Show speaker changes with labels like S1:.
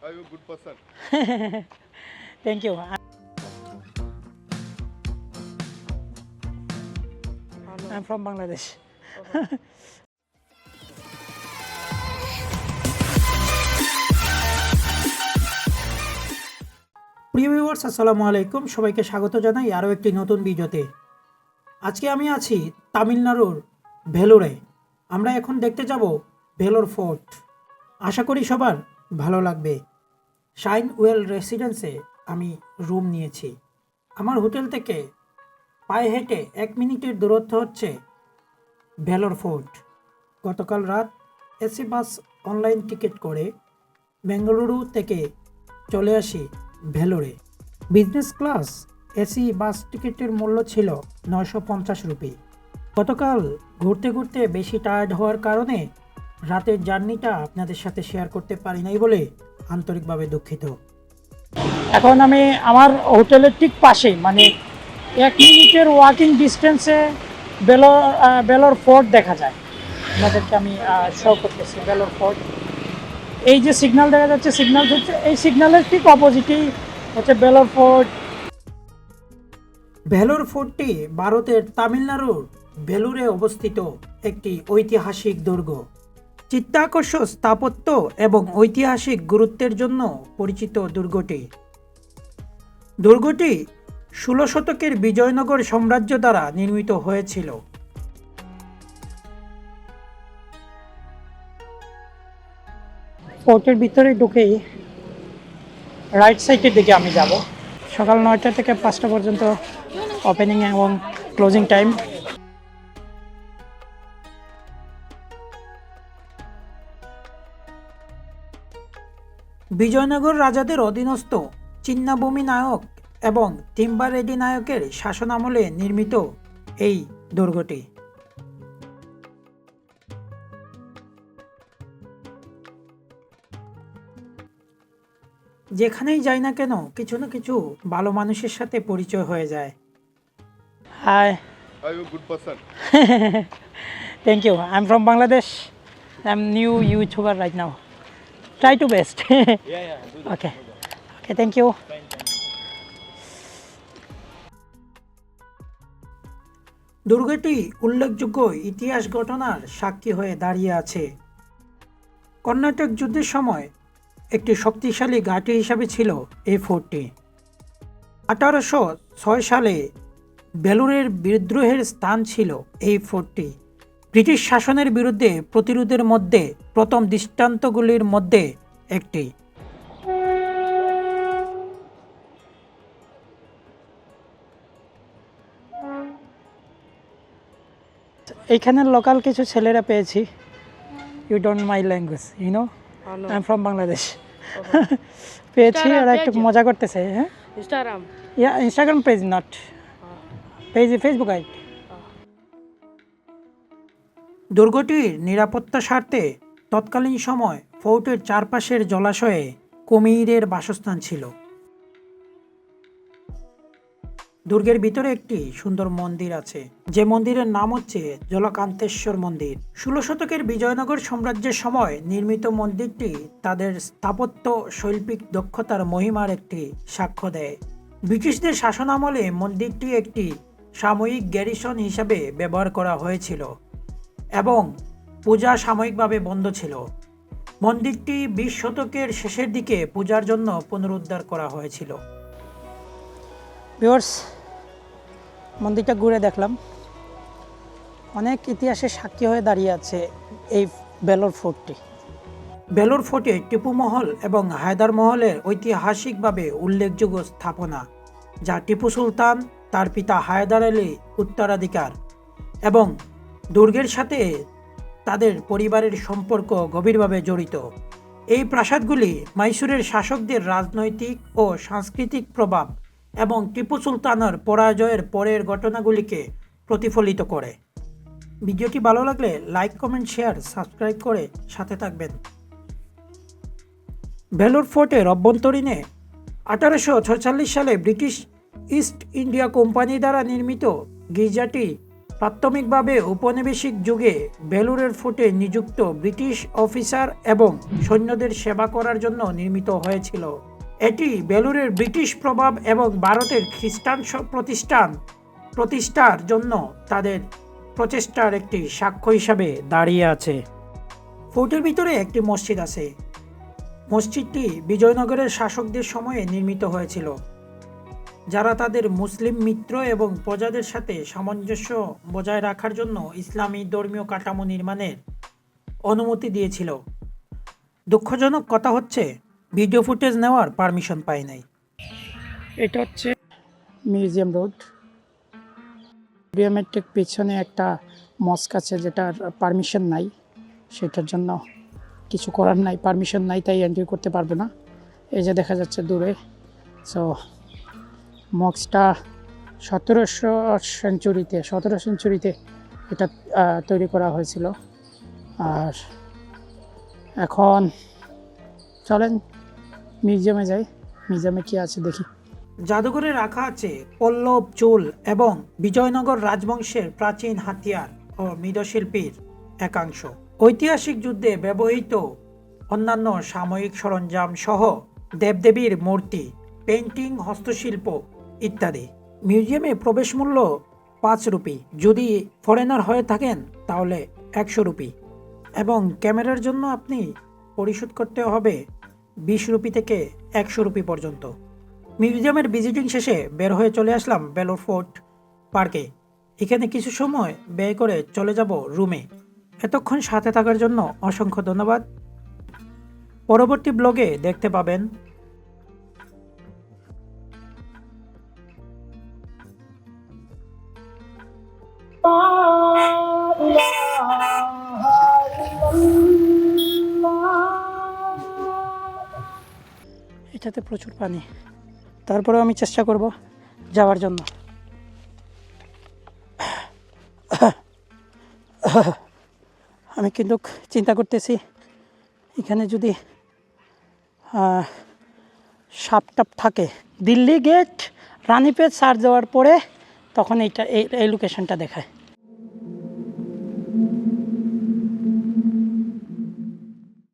S1: Are you a good person?
S2: Thank you. I'm from Bangladesh. প্রিয় viewers আসসালামু আলাইকুম সবাইকে স্বাগত জানাই আরও একটি নতুন ভিডিওতে আজকে আমি আছি তামিলনাড়ুর ভেলোরে আমরা এখন দেখতে যাব ভেলোর ফোর্ট আশা করি সবার ভালো লাগবে। শাইন ওয়েল রেসিডেন্সে আমি রুম নিয়েছি। আমার হোটেল থেকে পায়ে হেঁটে এক মিনিটের দূরত্ব হচ্ছে ভেলোর ফোর্ট গতকাল রাত এসি বাস অনলাইন টিকিট করে বেঙ্গালুরু থেকে চলে আসি ভেলোরে। বিজনেস ক্লাস এসি বাস টিকিটের মূল্য ছিল নয়শো পঞ্চাশ রুপি। গতকাল ঘুরতে ঘুরতে বেশি টায়ার্ড হওয়ার কারণে রাতের জার্নিটা আপনাদের সাথে শেয়ার করতে পারি নাই বলে আন্তরিকভাবে দুঃখিত। এখন আমি আমার হোটেলের ঠিক পাশে মানে এক মিনিটের ওয়াকিং ডিস্টেন্সে বেলোর বেলোর ফোর্ট দেখা যায়। আপনাদেরকে আমি শো করতেছি বেলোর ফোর্ট। এই যে সিগন্যাল দেখা যাচ্ছে সিগন্যাল হচ্ছে এই সিগন্যালের ঠিক অপোজিটেই হচ্ছে বেলোর ফোর্ট। ভেলোর ফোর্টটি ভারতের তামিলনাড়ুর ভেলুরে অবস্থিত একটি ঐতিহাসিক দুর্গ। চিত্তাকর্ষ স্থাপত্য এবং ঐতিহাসিক গুরুত্বের জন্য পরিচিত দুর্গটি। দুর্গটি ষোলো শতকের বিজয়নগর সাম্রাজ্য দ্বারা নির্মিত হয়েছিল। ফোর্টের ভিতরে ঢুকেই রাইট সাইডের দিকে আমি যাব। সকাল নয়টা থেকে পাঁচটা পর্যন্ত ওপেনিং এবং ক্লোজিং টাইম বিজয়নগর রাজাদের অধীনস্থ চিন্নাভূমি নায়ক এবং তিম্বারেডি নায়কের শাসনামলে নির্মিত এই দুর্গটি। যেখানেই যাই না কেন কিছু না কিছু ভালো মানুষের সাথে পরিচয় হয়ে যায়। Hi
S1: Are you a good person?
S2: Thank you I am from Bangladesh new YouTuber right now try to best okay okay thank you দুর্গটি উল্লেখযোগ্য ইতিহাস ঘটনার সাক্ষী হয়ে দাঁড়িয়ে আছে। কর্ণাটক যুদ্ধের সময় একটি শক্তিশালী ঘাঁটি হিসাবে ছিল এই ফোর্টটি আঠারোশো ছয় সালে বেলুরের বিদ্রোহের স্থান ছিল এই ফোর্টটি ব্রিটিশ শাসনের বিরুদ্ধে প্রতিরোধের মধ্যে প্রথম দৃষ্টান্তগুলির মধ্যে একটি। এইখানের লোকাল কিছু ছেলেরা পেয়েছি। You don't my language you know I am from Bangladesh পেয়েছি ওরা একটু মজা করতেছে হ্যাঁ?
S3: Instagram.
S2: Yeah Instagram page not page Facebook ID দুর্গটির নিরাপত্তা স্বার্থে তৎকালীন সময় ফোর্টের চারপাশের জলাশয়ে কুমিরের বাসস্থান ছিল। দুর্গের ভিতরে একটি সুন্দর মন্দির আছে। যে মন্দিরের নাম হচ্ছে জলকান্তেশ্বর মন্দির। ষোলো শতকের বিজয়নগর সাম্রাজ্যের সময় নির্মিত মন্দিরটি তাদের স্থাপত্য শৈল্পিক দক্ষতার মহিমার একটি সাক্ষ্য দেয়। ব্রিটিশদের শাসনামলে মন্দিরটি একটি সাময়িক গ্যারিসন হিসাবে ব্যবহার করা হয়েছিল। এবং পূজা সাময়িকভাবে বন্ধ ছিল। মন্দিরটি বিশ শতকের শেষের দিকে পূজার জন্য পুনরুদ্ধার করা হয়েছিল। ভিউয়ার্স মন্দিরটা ঘুরে দেখলাম। অনেক ইতিহাসের সাক্ষী হয়ে দাঁড়িয়ে আছে এই বেলোর ফোর্টটি। বেলোর ফোর্টে টিপু মহল এবং হায়দার মহলের ঐতিহাসিকভাবে উল্লেখযোগ্য স্থাপনা যা টিপু সুলতান তার পিতা হায়দার আলী উত্তরাধিকার এবং দুর্গের সাথে তাদের পরিবারের সম্পর্ক গভীরভাবে জড়িত। এই প্রাসাদগুলি মাইসুরের শাসকদের রাজনৈতিক ও সাংস্কৃতিক প্রভাব এবং টিপু সুলতানের পরাজয়ের পরের ঘটনাগুলিকে প্রতিফলিত করে। ভিডিওটি ভালো লাগলে লাইক, কমেন্ট, শেয়ার, সাবস্ক্রাইব করে সাথে থাকবেন। ভেলোর ফোর্টের অভ্যন্তরীণে আঠারোশো সালে ব্রিটিশ ইস্ট ইন্ডিয়া কোম্পানি দ্বারা নির্মিত গির্জাটি প্রাথমিকভাবে উপনিবেশিক যুগে বেলুরের ফোর্টে নিযুক্ত ব্রিটিশ অফিসার এবং সৈন্যদের সেবা করার জন্য নির্মিত হয়েছিল। এটি বেলুরের ব্রিটিশ প্রভাব এবং ভারতের খ্রিস্টান প্রতিষ্ঠান, প্রতিষ্ঠার জন্য তাদের প্রচেষ্টার একটি সাক্ষ্য হিসাবে দাঁড়িয়ে আছে। ফোর্টের ভিতরে একটি মসজিদ আছে। মসজিদটি বিজয়নগরের শাসকদের সময়ে নির্মিত হয়েছিল। যারা তাদের মুসলিম মিত্র এবং প্রজাদের সাথে সামঞ্জস্য বজায় রাখার জন্য ইসলামী ধর্মীয় কাঠামো নির্মাণের অনুমতি দিয়েছিল। দুঃখজনক কথা হচ্ছে, ভিডিও ফুটেজ নেওয়ার পারমিশন পায় নাই। এটা হচ্ছে মিউজিয়াম রোড। মিউজিয়ামের ঠিক পিছনে একটা মস্ক আছে যেটার পারমিশন নাই, সেটার জন্য কিছু করার নাই, পারমিশন নাই, তাই এন্ট্রি করতে পারব না। এই যে দেখা যাচ্ছে দূরে সো মক্সটা সতেরোশো সেঞ্চুরিতে সতেরো সেঞ্চুরিতে এটা তৈরি করা হয়েছিল। আর এখন চলেন মিউজিয়ামে যাই। মিউজিয়ামে কি আছে দেখি। জাদুঘরে রাখা আছে পল্লব চুল এবং বিজয়নগর রাজবংশের প্রাচীন হাতিয়ার ও মৃদশিল্পীর একাংশ। ঐতিহাসিক যুদ্ধে ব্যবহৃত অন্যান্য সাময়িক সরঞ্জাম সহ দেবদেবীর মূর্তি পেন্টিং হস্তশিল্প ইত্যাদি। মিউজিয়ামে প্রবেশ মূল্য পাঁচ রুপি। যদি ফরেনার হয়ে থাকেন, তাহলে একশো রুপি। এবং ক্যামেরার জন্য আপনি পরিশোধ করতে হবে বিশ রুপি থেকে একশো রুপি পর্যন্ত। মিউজিয়ামের ভিজিটিং শেষে বের হয়ে চলে আসলাম বেলোর ফোর্ট পার্কে। এখানে কিছু সময় ব্যয় করে চলে যাব রুমে। এতক্ষণ সাথে থাকার জন্য অসংখ্য ধন্যবাদ। পরবর্তী ব্লগে দেখতে পাবেন এটাতে প্রচুর পানি। তারপরেও আমি চেষ্টা করব যাওয়ার জন্য। আমি কিন্তু চিন্তা করতেছি, এখানে যদি সাপ টাপ থাকে। দিল্লি গেট রানীপেট সার দেওয়ার পরে তখন এইটা, এই এই লোকেশনটা দেখায়।